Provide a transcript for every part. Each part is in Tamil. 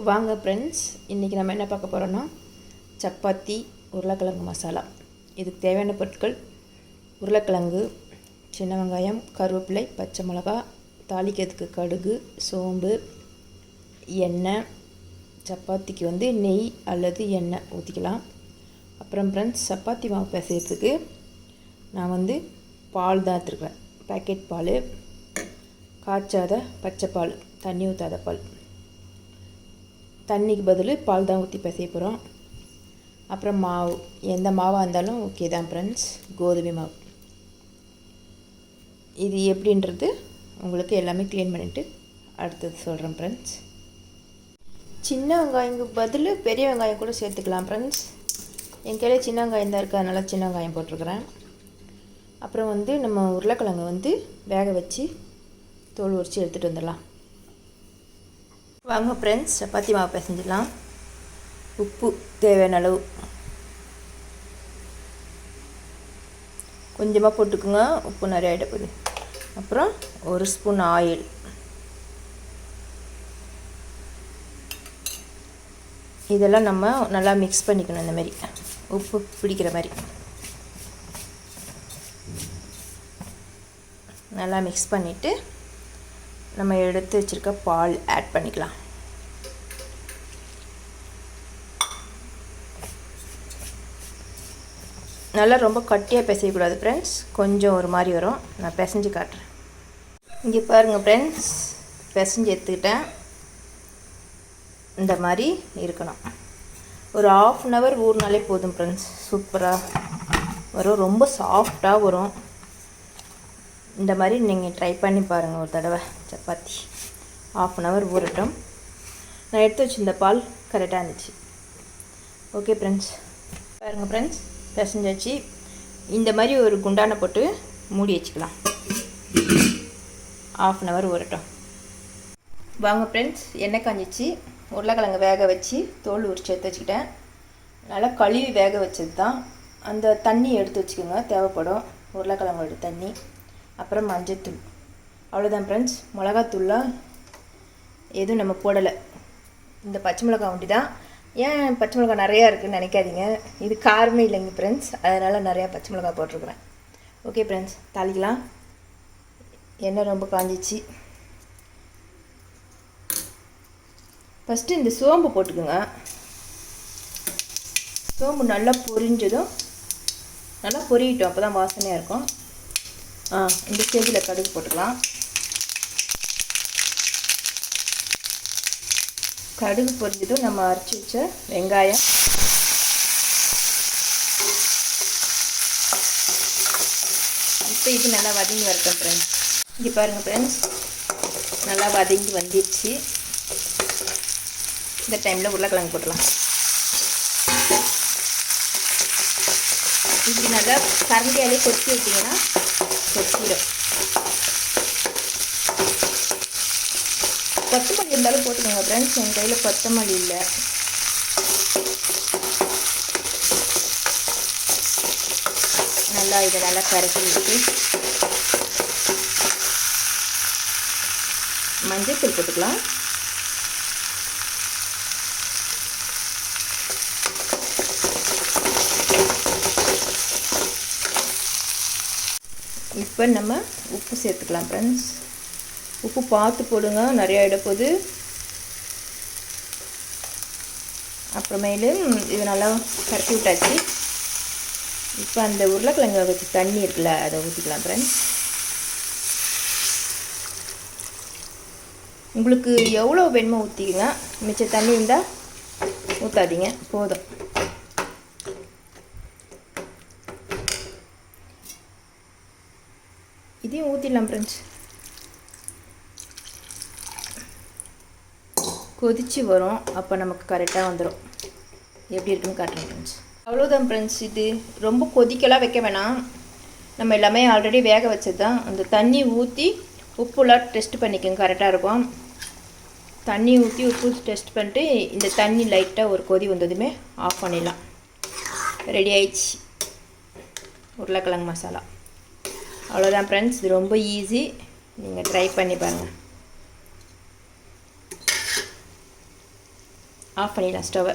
வாங்க ஃப்ரெண்ட்ஸ் இன்றைக்கி நம்ம என்ன பார்க்க போகிறோன்னா சப்பாத்தி உருளைக்கிழங்கு மசாலா. இதுக்கு தேவையான பொருட்கள் உருளைக்கிழங்கு சின்ன வெங்காயம் கருவேப்பிலை பச்சை மிளகா தாளிக்கிறதுக்கு கடுகு சோம்பு எண்ணெய் சப்பாத்திக்கு வந்து நெய் அல்லது எண்ணெய் ஊற்றிக்கலாம் அப்புறம் ஃப்ரெண்ட்ஸ் சப்பாத்தி மாவு பிசைறதுக்கு நான் வந்து பால் தான் எடுத்துருக்குறேன் பேக்கெட் பால் காய்ச்சாத பச்சை பால் தண்ணி ஊற்றாத பால். தண்ணிக்கு பதில் பால் தான் ஊற்றி பிசைய போகிறோம் அப்புறம் மாவு. எந்த மாவாக இருந்தாலும் ஓகே தான் ஃப்ரெண்ட்ஸ் கோதுமை மாவு. இது எப்படின்றது உங்களுக்கு எல்லாமே க்ளீன் பண்ணிவிட்டு அடுத்தது சொல்கிறேன் ஃப்ரெண்ட்ஸ் சின்ன வெங்காயத்துக்கு பதில் பெரிய வெங்காயம் கூட சேர்த்துக்கலாம் ஃப்ரெண்ட்ஸ் என் கையில் சின்ன வெங்காயம் தான் இருக்குது அதனால் சின்ன வெங்காயம் போட்டிருக்கிறேன். அப்புறம் வந்து நம்ம உருளைக்கிழங்கு வந்து வேக வச்சு தோல் உரித்து எடுத்துகிட்டு வந்துடலாம். வாங்க ஃப்ரெண்ட்ஸ் சப்பாத்தி மாவு பிசைஞ்சிடலாம். உப்பு தேவையான அளவு. கொஞ்சமாக போட்டுக்குங்க உப்பு நிறைய ஆகிடப்போகுது அப்புறம் ஒரு ஸ்பூன் ஆயில் இதெல்லாம் நம்ம நல்லா மிக்ஸ் பண்ணிக்கணும் இந்த மாதிரி. உப்பு பிடிக்கிற மாதிரி. நல்லா மிக்ஸ் பண்ணிவிட்டு நம்ம எடுத்து வச்சுருக்க பால் ஆட் பண்ணிக்கலாம். நல்லா ரொம்ப கட்டியாக பிசையக்கூடாது ஃப்ரெண்ட்ஸ் கொஞ்சம் ஒரு மாதிரி வரும். நான் பிசைஞ்சு காட்டுறேன். இங்கே பாருங்கள் ஃப்ரெண்ட்ஸ் பிசைஞ்சு எடுத்துக்கிட்டேன். இந்த மாதிரி இருக்கணும். ஒரு ஆஃப் அன் ஹவர் ஊறினாலே போதும் ஃப்ரெண்ட்ஸ் சூப்பராக வரும். ரொம்ப சாஃப்டாக வரும். இந்த மாதிரி நீங்கள் ட்ரை பண்ணி பாருங்கள் ஒரு தடவை. சப்பாத்தி. ஆஃப் அன் ஹவர் ஊறட்டும். நான் எடுத்து வச்சுருந்த பால் கரெக்டாக இருந்துச்சு. ஓகே ஃப்ரெண்ட்ஸ் பாருங்கள் ஃப்ரெண்ட்ஸ் பிசைஞ்சாச்சு. இந்த மாதிரி ஒரு குண்டானை போட்டு மூடி வச்சுக்கலாம். ஆஃப் அன் ஹவர் ஊறட்டும். வாங்க ஃப்ரெண்ட்ஸ் எண்ணெய் காஞ்சிச்சு. உருளைக்கிழங்கு வேக வச்சு தோல் உரிச்சு எடுத்து வச்சுக்கிட்டேன். நல்லா கழுவி வேக வச்சது தான் அந்த தண்ணி எடுத்து வச்சுக்கோங்க. தேவைப்படும். உருளைக்கிழங்கோட தண்ணி. அப்புறம் மஞ்சத்தூள். அவ்வளோதான் ஃப்ரெண்ட்ஸ் மிளகாத்தூள்லாம் எதுவும் நம்ம போடலை. இந்த பச்சை மிளகா ஒண்டி தான் ஏன் பச்சை மிளகா நிறையா இருக்குதுன்னு நினைக்காதீங்க. இது காரமே இல்லைங்க ஃப்ரெண்ட்ஸ் அதனால் நிறையா பச்சை மிளகா போட்டிருக்குறேன். Okay friends தாளிக்கலாம். எண்ணெய் ரொம்ப காஞ்சிச்சு. ஃபஸ்ட்டு இந்த சோம்பு போட்டுக்கோங்க. சோம்பு நல்லா பொரிஞ்சதும் நல்லா பொரியட்டும். அப்போ தான் வாசனையாக இருக்கும். இந்த ஸ்டேஜில் கடுகு போட்டுக்கலாம். கடுகு பொரிஞ்சதும் நம்ம அரைச்சி வச்ச வெங்காயம். இப்போ இது நல்லா வதங்கி வரட்டும் ஃப்ரெண்ட்ஸ் இங்கே பாருங்கள் ஃப்ரெண்ட்ஸ் நல்லா வதங்கி வந்துடுச்சு இந்த டைமில் உருளைக்கிழங்கு போட்டுடலாம் இப்படி நல்லா கரண்டியாலே கொத்தி விட்டிங்கன்னா கொத்திடும் கொத்தமல்லி இருந்தாலும் போட்டுக்கோங்க ஃப்ரெண்ட்ஸ் என் கையில் கொத்தமல்லி இல்லை. நல்லா இதை நல்லா கரைச்சி விட்டு மஞ்சள் தூள் போட்டுக்கலாம். இப்போ நம்ம உப்பு சேர்த்துக்கலாம் ஃப்ரெண்ட்ஸ் உப்பு பார்த்து போடுங்க நிறையா இடப்போது அப்புறமேலு இது நல்லா கரைச்சி விட்டாச்சு. இப்போ அந்த உருளைக்கிழங்கு வச்சு தண்ணி இருக்குல்ல அதை ஊற்றிக்கலாம் ஃப்ரெண்ட்ஸ் உங்களுக்கு எவ்வளோ வேணுமோ ஊற்றிக்கங்க மிச்ச தண்ணி இருந்தால் ஊற்றாதீங்க போதும். இதையும் ஊற்றிடலாம் ஃப்ரெண்ட்ஸ் கொதித்து வரும் அப்போ நமக்கு கரெக்டாக வந்துடும் எப்படி இருக்குன்னு காட்டுறேன் ஃப்ரெண்ட்ஸ் அவ்வளோதான் ஃப்ரெண்ட்ஸ் இது ரொம்ப கொதிக்கலாம் வைக்க வேணாம். நம்ம எல்லாமே ஆல்ரெடி வேக வச்சது தான் அந்த தண்ணி ஊற்றி உப்புலாம் டெஸ்ட் பண்ணிக்கோங்க கரெக்டாக இருக்கும். தண்ணி ஊற்றி உப்பு டெஸ்ட் பண்ணிட்டு இந்த தண்ணி லைட்டாக ஒரு கொதி வந்ததுமே ஆஃப் பண்ணிடலாம். ரெடி ஆயிடுச்சு. உருளைக்கிழங்கு மசாலா. அவ்வளோதான் ஃப்ரெண்ட்ஸ் இது ரொம்ப ஈஸி நீங்கள் ட்ரை பண்ணி பாருங்கள் ஆஃப் பண்ணிடலாம் ஸ்டவ்வை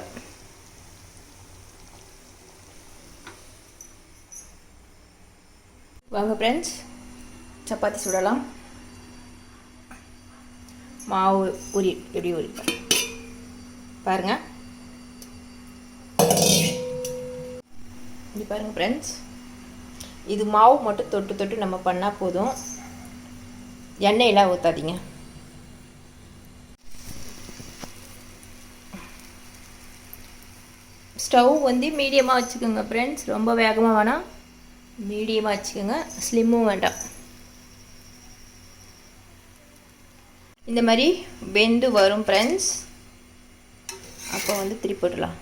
வாங்க ஃப்ரெண்ட்ஸ் சப்பாத்தி சுடலாம். மாவு உரி எப்படி உரி? பாருங்க. இப்படி பாருங்கள் ஃப்ரெண்ட்ஸ் இது மாவு மட்டும் தொட்டு தொட்டு நம்ம பண்ணால் போதும். எண்ணெயெலாம் ஊற்றாதீங்க ஸ்டவ் வந்து மீடியமாக வச்சுக்கோங்க ஃப்ரெண்ட்ஸ் ரொம்ப வேகமாக வேணாம் மீடியமாக வச்சுக்கோங்க. ஸ்லிம்மும் வேண்டாம். இந்த மாதிரி வெந்து வரும் ஃப்ரெண்ட்ஸ் அப்போ வந்து திருப்பி போட்டுடலாம்.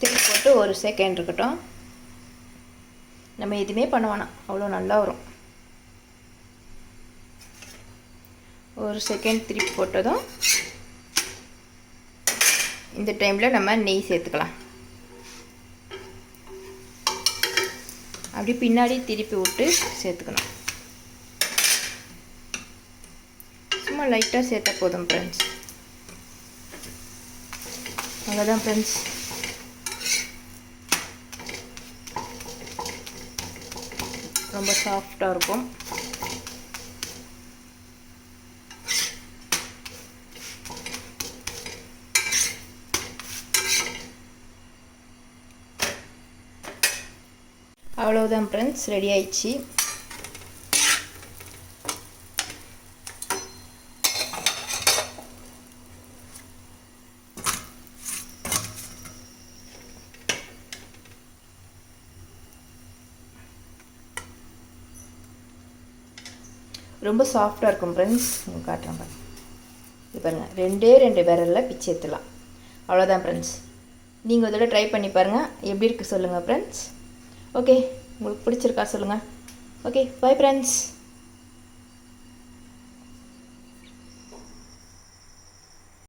திருப்பி போட்டு ஒரு செகண்ட் இருக்கட்டும். நம்ம எதுவுமே பண்ண வேணாம். அவ்வளோ நல்லா வரும். ஒரு செகண்ட் திருப்பி போட்டதும் இந்த டைமில் நம்ம நெய் சேர்த்துக்கலாம். அப்படி பின்னாடி திருப்பி விட்டு சேர்த்துக்கணும். சும்மா லைட்டாக சேர்த்தா போதும் ஃப்ரெண்ட்ஸ் அவ்வளோதான் ஃப்ரெண்ட்ஸ் ரொம்ப சாஃப்டாக இருக்கும். அவ்வளோதான் ஃப்ரெண்ட்ஸ் ரெடி ஆயிடுச்சு. ரொம்ப சாஃப்டாக இருக்கும் ஃப்ரெண்ட்ஸ் உங்களுக்கு காட்டுறேன் பாருங்கள் இது பாருங்கள் ரெண்டே ரெண்டு விரலில் பிச்சு ஏற்றலாம் அவ்வளோதான் ஃப்ரெண்ட்ஸ் நீங்கள் இதோட ட்ரை பண்ணி பாருங்கள் எப்படி இருக்குது சொல்லுங்கள் ஃப்ரெண்ட்ஸ் ஓகே உங்களுக்கு பிடிச்சிருக்கா சொல்லுங்கள் ஓகே பாய் ஃப்ரெண்ட்ஸ்